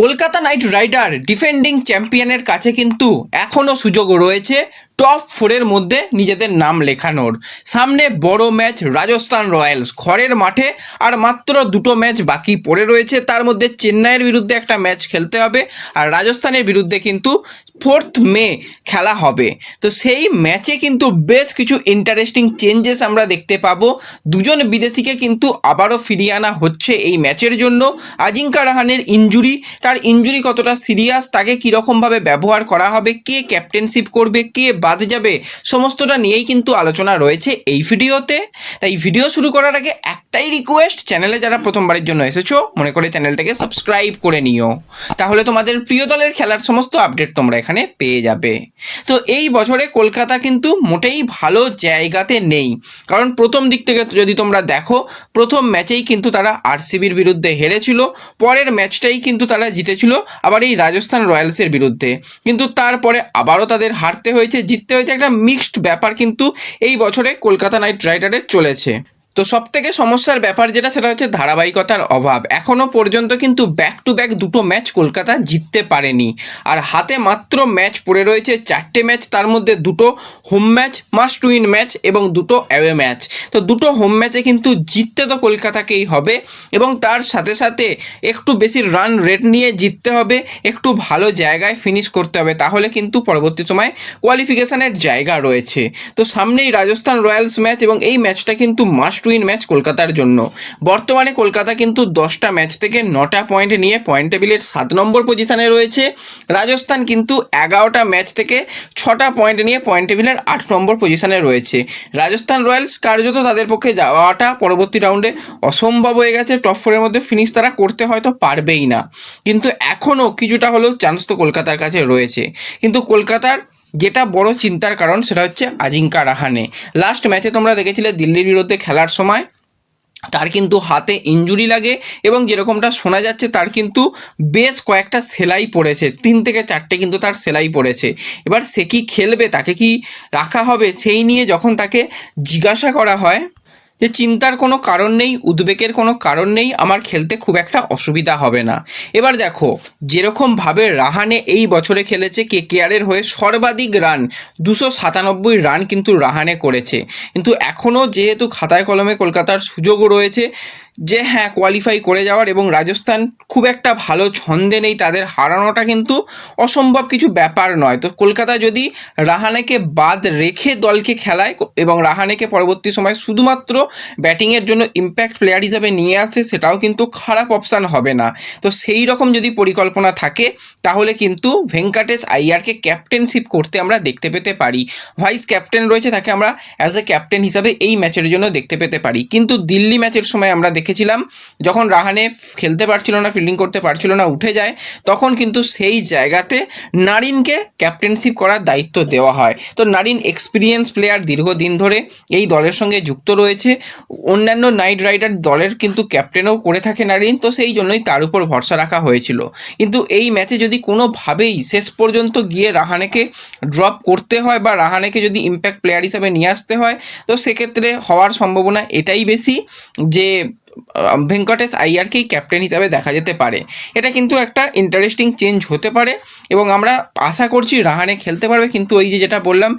Kolkata night rider defending চ্যাম্পিয়নের কাছে কিন্তু এখনও সুযোগ রয়েছে। টপ ফোরের মধ্যে নিজেদের নাম লেখানোর। সামনে বড় ম্যাচ রাজস্থান রয়্যালস ঘরের মাঠে আর মাত্র দুটো ম্যাচ বাকি পড়ে রয়েছে। তার মধ্যে চেন্নাইয়ের বিরুদ্ধে একটা ম্যাচ খেলতে হবে আর রাজস্থানের বিরুদ্ধে কিন্তু ফোর্থ মে খেলা হবে। তো সেই ম্যাচে কিন্তু বেশ কিছু ইন্টারেস্টিং চেঞ্জেস আমরা দেখতে পাবো। দুজন বিদেশিকে কিন্তু আবারও ফিরিয়ে আনা হচ্ছে এই ম্যাচের জন্য। আজিঙ্কা রাহানের ইঞ্জুরি তার ইঞ্জুরি কতটা সিরিয়াস তাকে কীরকমভাবে ব্যবহার করা হবে, কে ক্যাপ্টেনশিপ করবে, কে বাদ যাবে। সমস্তটা নিয়েই কিন্তু আলোচনা রয়েছে এই ভিডিওতে। তাই ভিডিও শুরু করার আগে একটাই রিকোয়েস্ট চ্যানেলে যারা প্রথমবারের জন্য এসেছ, মনে করে চ্যানেলটাকে সাবস্ক্রাইব করে নিও। তাহলে তোমাদের প্রিয় দলের খেলার সমস্ত আপডেট তোমরা এখানে পেয়ে যাবে। তো এই বছরে কলকাতা কিন্তু মোটেই ভালো জায়গাতে নেই। কারণ প্রথম দিক থেকে যদি তোমরা দেখো, প্রথম ম্যাচেই কিন্তু তারা আরসিবির বিরুদ্ধে হেরেছিল, পরের ম্যাচটাই কিন্তু তারা জিতেছিল, আবার এই রাজস্থান রয়্যালসের বিরুদ্ধে। কিন্তু তারপরে আবারও তাদের হারতে হয়েছে জিততে হয়েছে একটা মিক্সড ব্যাপার কিন্তু এই বছরে কলকাতা নাইট রাইডারের চলেছে। তো সব থেকে সমস্যার ব্যাপার যেটা, সেটা হচ্ছে ধারাবাহিকতার অভাব। এখনও পর্যন্ত কিন্তু ব্যাক টু ব্যাক দুটো ম্যাচ কলকাতা জিততে পারেনি। আর হাতে মাত্র ম্যাচ পড়ে রয়েছে চারটে ম্যাচ তার মধ্যে দুটো home match must win match এবং দুটো অ্যাওয়ে ম্যাচ তো দুটো হোম ম্যাচে কিন্তু জিততে তো কলকাতাকেই হবে এবং তার সাথে সাথে একটু বেশি রান রেট নিয়ে জিততে হবে, একটু ভালো জায়গায় ফিনিশ করতে হবে, তাহলে কিন্তু পরবর্তী সময় কোয়ালিফিকেশানের জায়গা রয়েছে। তো সামনেই রাজস্থান রয়্যালস ম্যাচ এবং এই ম্যাচটা কিন্তু মাস্ট উইন ম্যাচ কলকাতার জন্য। বর্তমানে কলকাতা কিন্তু দশটা ম্যাচ থেকে নটা পয়েন্ট নিয়ে পয়েন্ট টেবিলের সাত নম্বর পজিশানে রয়েছে। রাজস্থান কিন্তু এগারোটা ম্যাচ থেকে ছটা পয়েন্ট নিয়ে পয়েন্ট টেবিলের আট নম্বর পজিশানে রয়েছে। রাজস্থান রয়্যালস কার্যত তাদের পক্ষে যাওয়াটা পরবর্তী রাউন্ডে অসম্ভব হয়ে গেছে। টপ ফোরের মধ্যে ফিনিশ তারা করতে হয়তো পারবেই না। কিন্তু এখনও কিছুটা হলেও চান্স তো কলকাতার কাছে রয়েছে। কিন্তু কলকাতার যেটা বড় চিন্তার কারণ সেটা হচ্ছে আজিঙ্কা রাহানে। লাস্ট ম্যাচে তোমরা দেখেছিলে দিল্লির বিরুদ্ধে খেলার সময়। তার কিন্তু হাতে ইঞ্জুরি লাগে এবং যেরকমটা শোনা যাচ্ছে তার কিন্তু বেশ কয়েকটা সেলাই পড়েছে। তিন থেকে চারটে কিন্তু তার সেলাই পড়েছে। এবার সে কি খেলবে, তাকে কি রাখা হবে, সেই নিয়ে যখন তাকে জিজ্ঞাসা করা হয় যে চিন্তার কোনো কারণ নেই, উদ্বেগের কোনো কারণ নেই, আমার খেলতে খুব একটা অসুবিধা হবে না। এবার দেখো, যেরকমভাবে রাহানে এই বছরে খেলেছে, কে কেয়ারের হয়ে সর্বাধিক রান, দুশো সাতানব্বই রান কিন্তু রাহানে করেছে। কিন্তু এখনও যেহেতু খাতায় কলমে কলকাতার সুযোগও রয়েছে যে হ্যাঁ কোয়ালিফাই করে যাওয়ার এবং রাজস্থান খুব একটা ভালো ছন্দে নেই, তাদের হারানোটা কিন্তু অসম্ভব কিছু ব্যাপার নয়। তো কলকাতা যদি রাহানেকে বাদ রেখে দলকে খেলায় এবং রাহানেকে পরবর্তী সময় শুধুমাত্র ব্যাটিংয়ের জন্য ইম্প্যাক্ট প্লেয়ার হিসাবে নিয়ে আসে, সেটাও কিন্তু খারাপ অপশান হবে না। তো সেই রকম যদি পরিকল্পনা থাকে, তাহলে কিন্তু ভেঙ্কাটেশ আইয়ারকে ক্যাপ্টেনশিপ করতে আমরা দেখতে পেতে পারি। ভাইস ক্যাপ্টেন রয়েছে, তাকে আমরা অ্যাজ এ ক্যাপ্টেন হিসাবে এই ম্যাচের জন্য দেখতে পেতে পারি। কিন্তু দিল্লি ম্যাচের সময় আমরা দেখেছিলাম, যখন রাহানে খেলতে পারছিল না ফিল্ডিং করতে পারছিল না, উঠে যায়, তখন কিন্তু সেই জায়গাতে নারিনকে ক্যাপ্টেনশিপ করার দায়িত্ব দেওয়া হয়। তো নারিন এক্সপিরিয়েন্স প্লেয়ার দীর্ঘদিন ধরে এই দলের সঙ্গে যুক্ত রয়েছে। অন্যান্য নাইট রাইডার দলের কিন্তু ক্যাপ্টেনও করে থাকে নারিন, তো সেই জন্যই তার উপর ভরসা রাখা হয়েছিল। কিন্তু এই ম্যাচে যদি কোনোভাবেই শেষ পর্যন্ত গিয়ে রাহানেকে ড্রপ করতে হয় বা রাহানেকে যদি ইম্প্যাক্ট প্লেয়ার হিসাবে নিয়ে আসতে হয়, তো সেক্ষেত্রে হওয়ার সম্ভাবনা এটাই বেশি যে ভেঙ্কটেশ আইয়ারকেই ক্যাপ্টেন হিসাবে দেখা যেতে পারে। এটা কিন্তু একটা ইন্টারেস্টিং চেঞ্জ হতে পারে এবং আমরা আশা করছি রাহানে খেলতে পারবে, কিন্তু ওই যে যেটা বললাম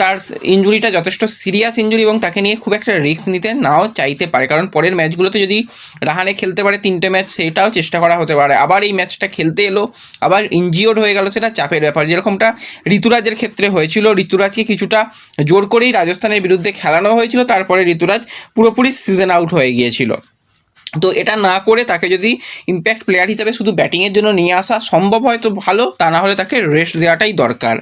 তার ইঞ্জুরিটা যথেষ্ট সিরিয়াস ইঞ্জুরি এবং তাকে নিয়ে খুব একটা রিস্ক নিতে নাও চাইতে পারে। কারণ পরের ম্যাচগুলোতে যদি রাহানে খেলতে পারে, তিনটে ম্যাচ সেটাও চেষ্টা করা হতে পারে। আবার এই ম্যাচটা খেলতে এলো, আবার ইনজিওর্ড হয়ে গেল, সেটা চাপের ব্যাপার। যেরকমটা ঋতুরাজের ক্ষেত্রে হয়েছিল, ঋতুরাজকে কিছুটা জোর করেই রাজস্থানের বিরুদ্ধে খেলানো হয়েছিল, তারপরে ঋতুরাজ পুরোপুরি সিজন আউট হয়ে গিয়েছিল। তো এটা না করে তাকে যদি ইম্প্যাক্ট প্লেয়ার হিসাবে শুধু ব্যাটিংয়ের জন্য নিয়ে আসা সম্ভব হয়, তো ভালো। তা না হলে তাকে রেস্ট দেওয়াটাই দরকার।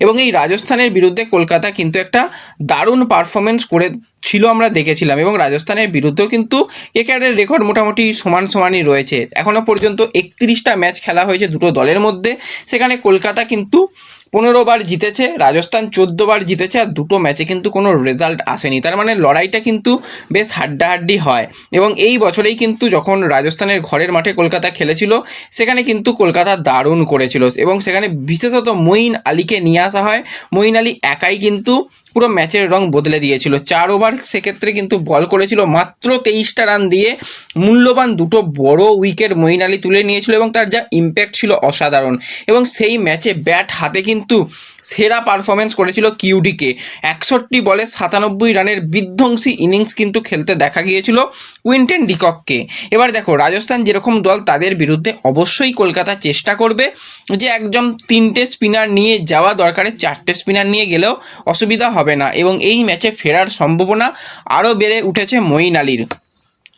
এবং এই রাজস্থানের বিরুদ্ধে কলকাতা কিন্তু একটা দারুণ পারফরমেন্স করে ছিল আমরা দেখেছিলাম এবং রাজস্থানের বিরুদ্ধেও কিন্তু কেকেআরের রেকর্ড মোটামুটি সমান সমানই রয়েছে। এখনও পর্যন্ত একত্রিশটা ম্যাচ খেলা হয়েছে দুটো দলের মধ্যে। সেখানে কলকাতা কিন্তু পনেরো বার জিতেছে, রাজস্থান চোদ্দ বার জিতেছে আর দুটো ম্যাচে কিন্তু কোনো রেজাল্ট আসেনি। তার মানে লড়াইটা কিন্তু বেশ হাড্ডাহাড্ডি হয় এবং এই বছরেই কিন্তু যখন রাজস্থানের ঘরের মাঠে কলকাতা খেলেছিল, সেখানে কিন্তু কলকাতা দারুণ করেছিল এবং সেখানে বিশেষত মঈন আলীকে নিয়ে আসা হয়। মঈন আলী একাই কিন্তু পুরো ম্যাচের রং বদলে দিয়েছিল। চার ওভার সেক্ষেত্রে কিন্তু বল করেছিল মাত্র তেইশটা রান দিয়ে মূল্যবান দুটো বড় উইকেট মঈন আলী তুলে নিয়েছিল এবং তার যা ইম্প্যাক্ট ছিল অসাধারণ। এবং সেই ম্যাচে ব্যাট হাতে কিন্তু সেরা পারফরমেন্স করেছিল কিউডিকে। একষট্টি বলে সাতানব্বই রানের বিধ্বংসী ইনিংস কিন্তু খেলতে দেখা গিয়েছিল কুইন্টেন ডিকককে। এবার দেখো, রাজস্থান যেরকম দল তাদের বিরুদ্ধে অবশ্যই কলকাতা চেষ্টা করবে যে একজন তিনটে স্পিনার নিয়ে যাওয়া দরকারে, চারটে স্পিনার নিয়ে গেলেও অসুবিধা হবে না। এবং এই ম্যাচে ফেরার সম্ভাবনা আরও বেড়ে উঠেছে মঈন আলীর।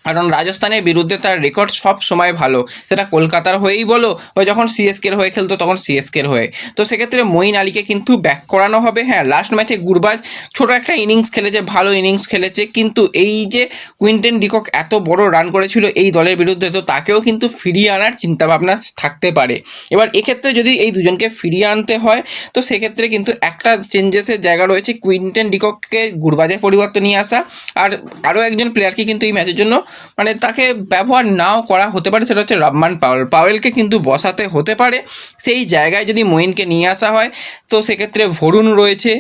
কারণ রাজস্থানের বিরুদ্ধে তার রেকর্ড সব সময় ভালো। সেটা কলকাতার হয়েই বলো, বা যখন সিএসকের হয়ে খেলতো তখন সিএসকের হয়ে। তো সেক্ষেত্রে মঈন আলীকে কিন্তু ব্যাক করানো হবে। হ্যাঁ লাস্ট ম্যাচে গুরবাজ ছোট একটা ইনিংস খেলেছে, ভালো ইনিংস খেলেছে, কিন্তু এই যে কুইন্টেন ডিকক এত বড় রান করেছিল এই দলের বিরুদ্ধে, তো তাকেও কিন্তু ফিরিয়ে আনার চিন্তাভাবনা থাকতে পারে। এবার এক্ষেত্রে যদি এই দুজনকে ফিরিয়ে আনতে হয়, তো সেক্ষেত্রে কিন্তু একটা চেঞ্জেসের জায়গা রয়েছে কুইন্টেন ডিকককে গুরবাজের পরিবর্তে নিয়ে আসা। আর আরও একজন প্লেয়ারকে কিন্তু এই ম্যাচের জন্য মানে তাকে ব্যবহার নাও করা হতে পারে, সেটা হচ্ছে রহমান পাওয়েল। পাওয়েলকে কিন্তু বসাতে হতে পারে। সেই জায়গায় যদি মঈনকে নিয়ে আসা হয়, তো সেক্ষেত্রে ভরুণ রয়েছে,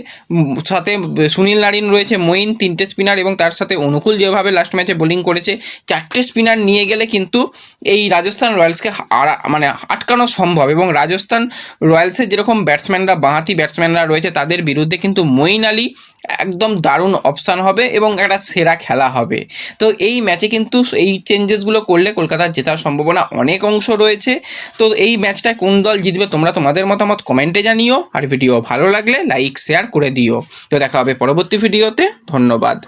সাথে সুনীল নারিন রয়েছে, মঈন তিনটে স্পিনার এবং তার সাথে অনুকূল যেভাবে লাস্ট ম্যাচে বোলিং করেছে, চারটে স্পিনার নিয়ে গেলে কিন্তু এই রাজস্থান রয়্যালসকে মানে আটকানো সম্ভব এবং রাজস্থান রয়্যালসের যেরকম ব্যাটসম্যানরা বাঁহাতি ব্যাটসম্যানরা রয়েছে, তাদের বিরুদ্ধে কিন্তু মঈন আলী একদম দারুণ অপশান হবে এবং একটা সেরা খেলা হবে। তো এই ম্যাচে কিন্তু এই চেঞ্জেসগুলো করলে কলকাতার জেতার সম্ভাবনা অনেক অংশ রয়েছে। তো এই ম্যাচটা কোন দল জিতবে তোমরা তোমাদের মতামত কমেন্টে জানিও। আর ভিডিও ভালো লাগলে লাইক শেয়ার করে দিও। তো দেখা হবে পরবর্তী ভিডিওতে ধন্যবাদ।